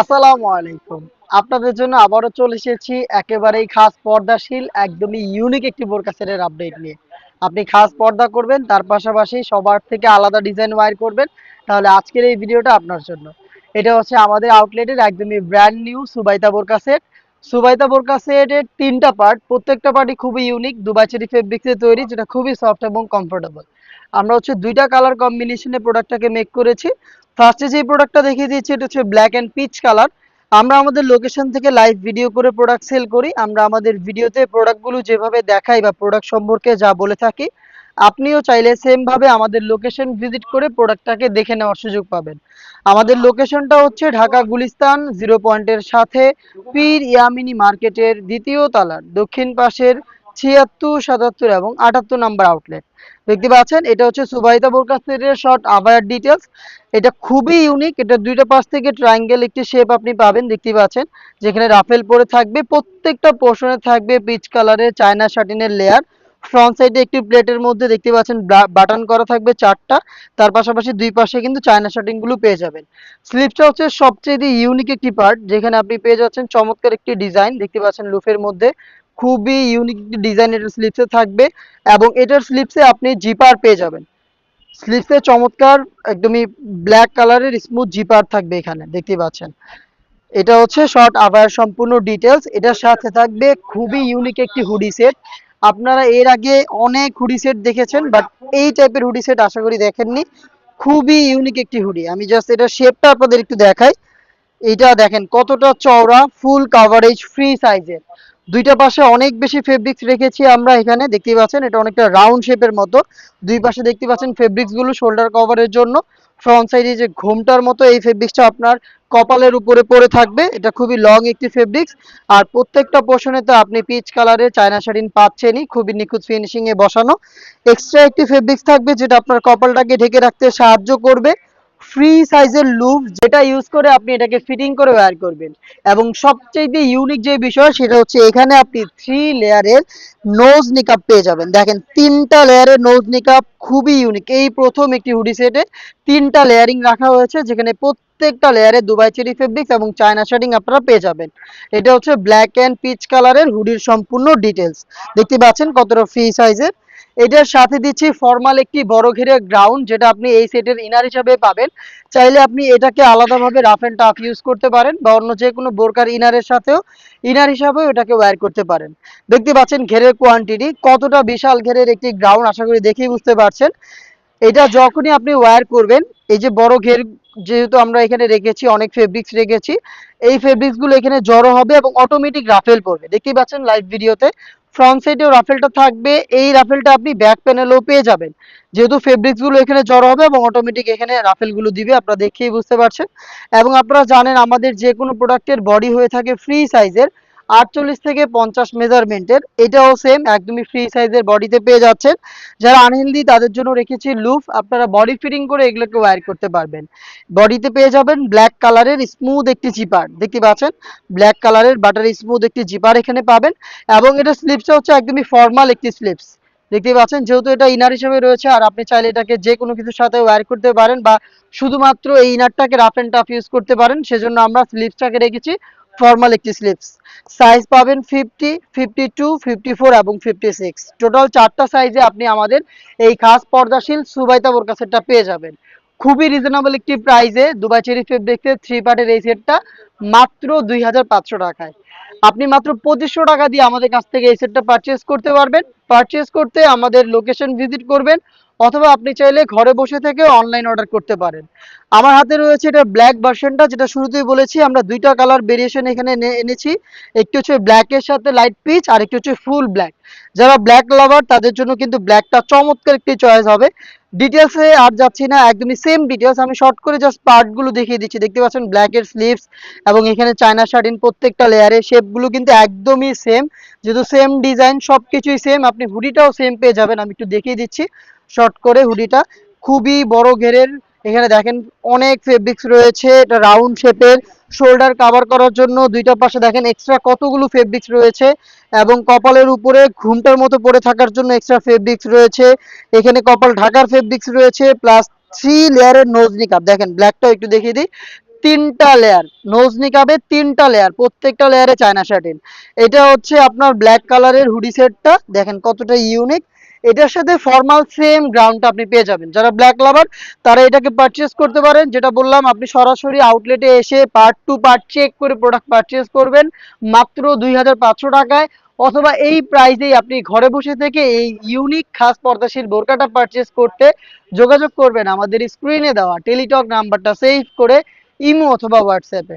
আসসালামু আলাইকুম। আপনাদের জন্য আবারও চলে এসেছি একেবারেই খাস পর্দাশীল, একদমই ইউনিক একটি বোরকা সেটের আপডেট নিয়ে। আপনি খাস পর্দা করবেন, তার পাশাপাশি সবার থেকে আলাদা ডিজাইন ওয়ার করবেন। তাহলে আজকের এই ভিডিওটা আপনার জন্য। এটা হচ্ছে আমাদের আউটলেটের একদমই ব্র্যান্ড নিউ সুবাইতা বোরকা সেট সুবাইতা বোরকা সেটের তিনটা পার্ট প্রত্যেকটা পার্টই খুবই ইউনিক দুবাই চেরি ফেব্রিক্সে তৈরি, যেটা খুবই সফট এবং কমফোর্টেবল আমরা হচ্ছে দুইটা কালার কম্বিনেশনে প্রোডাক্টটাকে মেক করেছি। ফার্স্টে যে প্রোডাক্টটা দেখিয়ে দিয়েছি, এটা হচ্ছে ব্ল্যাক অ্যান্ড পিচ কালার আমরা আমাদের লোকেশন থেকে লাইভ ভিডিও করে প্রোডাক্ট সেল করি। আমরা আমাদের ভিডিওতে প্রোডাক্টগুলো যেভাবে দেখাই বা প্রোডাক্ট সম্পর্কে যা বলে থাকি আপনিও চাইলে সেম ভাবে আমাদের লোকেশন ভিজিট করে প্রোডাক্টটাকে দেখে নেওয়ার সুযোগ পাবেন। আমাদের লোকেশনটা হচ্ছে ঢাকা গুলিস্তান জিরো পয়েন্টের সাথে পীর ইয়ামিনী মার্কেটের দ্বিতীয় তালার দক্ষিণ পাশের ছিয়াত্তর, সাতাত্তর এবং আটাত্তর নাম্বার আউটলেট দেখতে পাচ্ছেন, এটা হচ্ছে সুবাইতা বোরকা সেটের শর্ট আবায়ার ডিটেলস এটা খুবই ইউনিক এটা দুইটা পাশ থেকে ট্রায়াঙ্গেল একটি শেপ আপনি পাবেন, দেখতে পাচ্ছেন। যেখানে রাফেল পরে থাকবে, প্রত্যেকটা পোর্শনে থাকবে পিচ কালারের চায়না শাটিনের লেয়ার ফ্রন্ট সাইডে একটি প্লেটের মধ্যে দেখতে পাচ্ছেন বাটন করা থাকবে চারটা। তার পাশাপাশি দুই পাশে কিন্তু চায়না গুলো পেয়ে যাবেন। স্লিপটা হচ্ছে সবচেয়ে ইউনিক একটি পার্ট যেখানে আপনি পেয়ে যাচ্ছেন চমৎকার একটি ডিজাইন দেখতে পাচ্ছেন লুফের মধ্যে খুবই ইউনিক একটি ডিজাইন এটার স্লিপসে থাকবে এবং এটার স্লিপসে আপনি জিপার পেয়ে যাবেন। স্লিপসে চমৎকার একদমই ব্ল্যাক কালারের স্মুথ জিপার থাকবে এখানে, দেখতে পাচ্ছেন। এটা হচ্ছে শর্ট আবার সম্পূর্ণ ডিটেলস এটার সাথে থাকবে খুবই ইউনিক একটি হুডি সেট আপনারা এর আগে অনেক হুডি সেট দেখেছেন বাট এই টাইপের হুডি সেট আশা করি দেখেননি। খুবই ইউনিক একটি হুডি। আমি জাস্ট এটা শেপটা আপনাদের একটু দেখাই। এটা দেখেন কতটা চওড়া ফুল কাভারেজ ফ্রি সাইজের দুইটা পাশে অনেক বেশি ফেব্রিক্স রেখেছি আমরা এখানে দেখতে পাচ্ছেন, এটা অনেকটা রাউন্ড শেপের মতো। দুই পাশে দেখতে পাচ্ছেন ফেব্রিক্সগুলো শোল্ডার কভারের জন্য। ফ্রন্ট সাইডে যে ঘোমটার মতো এই ফেব্রিক্সটা আপনার কপালের উপরে পরে থাকবে। এটা খুবই লং একটি ফেব্রিক্স আর প্রত্যেকটা পোর্শনে তো আপনি পিচ কালারের চায়না শাড়িন পাচ্ছেনই, খুবই নিখুঁত ফিনিশিং এ বসানো। এক্সট্রা একটি ফেব্রিক্স থাকবে যেটা আপনার কপালটাকে ঢেকে রাখতে সাহায্য করবে। ফ্রি সাইজের লুপ যেটা ইউজ করে আপনি এটাকে ফিটিং করে ওয়্যার করবেন। এবং সবচেয়ে ইউনিক যে বিষয় সেটা হচ্ছে এখানে আপনি থ্রি লেয়ারের নোজ নিকাপ পেয়ে যাবেন। দেখেন, তিনটা লেয়ারের নোজ নিকাপ খুবই ইউনিক এই প্রথম একটি হুডি সেটে তিনটা লেয়ারিং রাখা হয়েছে, যেখানে প্রত্যেকটা লেয়ারে দুবাই চেরি ফেব্রিক্স এবং চায়না শেডিং আপনারা পেয়ে যাবেন। এটা হচ্ছে ব্ল্যাক অ্যান্ড পিচ কালারের হুডির সম্পূর্ণ ডিটেলস দেখতে পাচ্ছেন কতটা ফ্রি সাইজের এটার সাথে দিচ্ছি ফর্মাল একটি বড় ঘিরে গ্রাউন্ড যেটা আপনি এই সেটের ইনার হিসাবে পাবেন। চাইলে আপনি এটাকে আলাদাভাবে রাফ অ্যান্ড টাফ ইউজ করতে পারেন, বা অন্য যে কোনো বোরকার ইনারের সাথেও ইনার হিসাবেও এটাকে ওয়্যার করতে পারেন। দেখতে পাচ্ছেন ঘেরের কোয়ান্টিটি কতটা বিশাল ঘেরের একটি গ্রাউন্ড আশা করি দেখেই বুঝতে পারছেন। এটা যখনই আপনি ওয়্যার করবেন, এই যে বড় ঘের যেহেতু আমরা এখানে রেখেছি, অনেক ফেব্রিক্স রেখেছি, এই ফেব্রিক্সগুলো এখানে জড়ো হবে এবং অটোমেটিক রাফেল পড়বে। দেখতেই পাচ্ছেন লাইভ ভিডিওতে ফ্রন্ট সাইডেও রাফেলটা থাকবে। এই রাফেলটা আপনি ব্যাক প্যানেলেও পেয়ে যাবেন। যেহেতু ফেব্রিক্সগুলো এখানে জড়ো হবে এবং অটোমেটিক এখানে রাফেলগুলো দিবে, আপনারা দেখেই বুঝতে পারছেন। এবং আপনারা জানেন আমাদের যে কোনো প্রোডাক্টের বডি হয়ে থাকে ফ্রি সাইজের আটচল্লিশ থেকে পঞ্চাশ মেজারমেন্টের। এটাও সেম একদমই ফ্রি সাইজের বডিতে পেয়ে যাচ্ছেন। যারা আনহেলদি তাদের জন্য রেখেছি লুফ আপনারা বডি ফিটিং করে এগুলোকে ওয়্যার করতে পারবেন। বডিতে পেয়ে যাবেন ব্ল্যাক কালারের স্মুথ একটি জিপার দেখতে পাচ্ছেন? ব্ল্যাক কালারের বাটার স্মুথ একটি জিপার এখানে পাবেন। এবং এটা স্লিপসটা হচ্ছে একদমই ফর্মাল একটি স্লিপস দেখতে পাচ্ছেন? যেহেতু এটা ইনার হিসেবে রয়েছে, আর আপনি চাইলে এটাকে যে কোনো কিছুর সাথে ওয়্যার করতে পারেন বা শুধুমাত্র এই ইনারটাকে রাফ অ্যান্ড টাফ ইউজ করতে পারেন, সেজন্য আমরা স্লিপসটাকে রেখেছি। ফর্মাল একটি স্লিপস সাইজ পাবেন fifty fifty two fifty four এবং ফিফটি সিক্স টোটাল চারটা সাইজে আপনি আমাদের এই খাস পর্দাশীল সুবাইতা বোরকা সেটটা পেয়ে যাবেন। খুবই রিজনেবল একটি প্রাইসে দুবাই চেরি ফেব্রিক্সের থ্রি পার্টের এই সেটটা মাত্র দুই হাজার পাঁচশো টাকায়। আপনি মাত্র পঁচিশশো টাকা দিয়ে আমাদের কাছ থেকে এই সেটটা পারচেস করতে পারবেন। পারচেস করতে আমাদের লোকেশন ভিজিট করবেন। অথবা আপনি চাইলে ঘরে বসে থেকে অনলাইন অর্ডার করতে পারেন। আমার হাতে রয়েছে এটা ব্ল্যাক ভার্সনটা যেটা শুরুতেই বলেছি, আমরা দুইটা কালার ভেরিয়েশন এখানে এনেছি। একটি হচ্ছে ব্ল্যাকের সাথে লাইট পিচ আর একটি হচ্ছে ফুল ব্ল্যাক যারা ব্ল্যাক লাভার তাদের জন্য কিন্তু ব্ল্যাকটা চমৎকার একটি চয়েস হবে। ডিটেলসে আর যাচ্ছি না, একদমই সেম ডিটেলস আমি শর্ট করে জাস্ট পার্টগুলো দেখিয়ে দিচ্ছি। দেখতে পাচ্ছেন ব্ল্যাকের স্লিভস এবং এখানে চায়না শার্টিন প্রত্যেকটা লেয়ারে শেপগুলো কিন্তু একদমই সেম যেহেতু সেম ডিজাইন সব কিছুই সেম আপনি হুডিটাও সেম পেয়ে যাবেন, আমি একটু দেখিয়ে দিচ্ছি। শর্ট করে হুডিটা। খুবই বড় ঘেরের। এখানে দেখেন অনেক ফেব্রিক্স রয়েছে। এটা রাউন্ড শেপের শোল্ডার কাভার করার জন্য দুইটা পাশে দেখেন এক্সট্রা কতগুলো ফেব্রিক্স রয়েছে এবং কপালের উপরে ঘুমটার মতো পড়ে থাকার জন্য এক্সট্রা ফেব্রিক্স রয়েছে। এখানে কপাল ঢাকার ফেব্রিক্স রয়েছে প্লাস থ্রি লেয়ারের নোজ নিকাপ দেখেন ব্ল্যাকটাও একটু দেখিয়ে দিই। তিনটা লেয়ার নোজ তিনটা লেয়ার প্রত্যেকটা লেয়ারে চায়না শার্টিন এটা হচ্ছে আপনার ব্ল্যাক কালারের হুডি সেটটা দেখেন কতটা ইউনিক এটার সাথে ফর্মাল সেম গ্রাউন্ডটা আপনি পেয়ে যাবেন। যারা ব্ল্যাক লাভার তারা এটাকে পারচেস করতে পারেন। যেটা বললাম, আপনি সরাসরি আউটলেটে এসে পার্ট টু পার্ট চেক করে প্রোডাক্ট পারচেস করবেন মাত্র দুই হাজার পাঁচশো টাকায়। অথবা এই প্রাইসেই আপনি ঘরে বসে থেকে এই ইউনিক খাস পর্দাশীল বোরকাটা পারচেস করতে যোগাযোগ করবেন। আমাদের স্ক্রিনে দেওয়া টেলিটক নাম্বারটা সেভ করে ইমো অথবা হোয়াটসঅ্যাপে।